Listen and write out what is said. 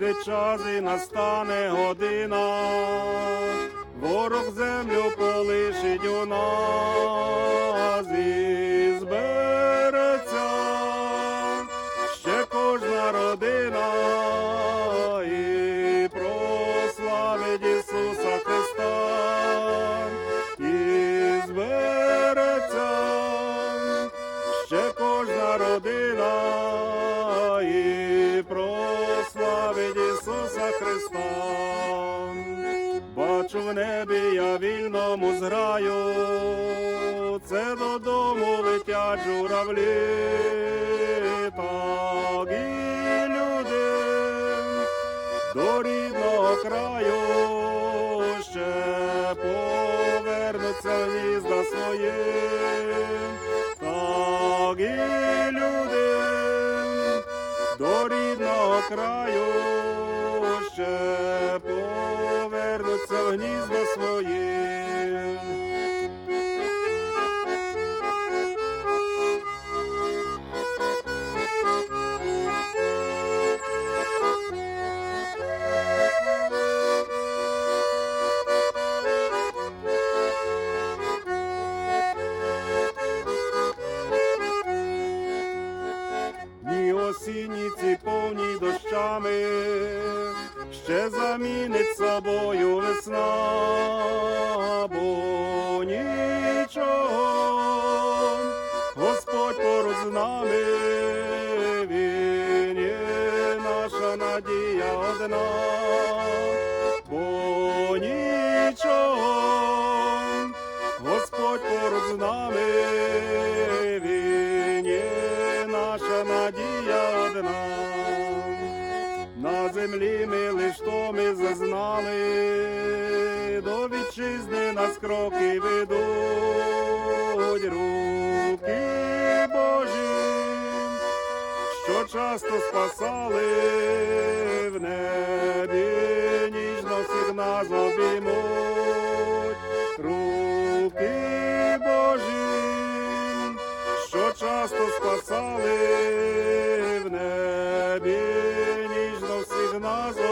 час і настане година, ворог землю полишить у нас і збереться. Ще кожна родина і прославить Ісуса Христа. І збереться. Ще кожна родина я вільному зграю, це додому летять журавлі, так і люди до рідного краю ще повернуться гнізда свої, так і люди до рідного краю ще повернуться в гнізда Дні ці повні дощами, ще замінить собою весна, бо нічого, Господь поруч з нами, Він є наша надія одна, землі ми лиш то ми зазнали, до вітчизни нас кроки ведуть, руки Божі, що часто спасали в небі, ніжно всіх нас обіймуть, руки Божі, що часто спасали varmaz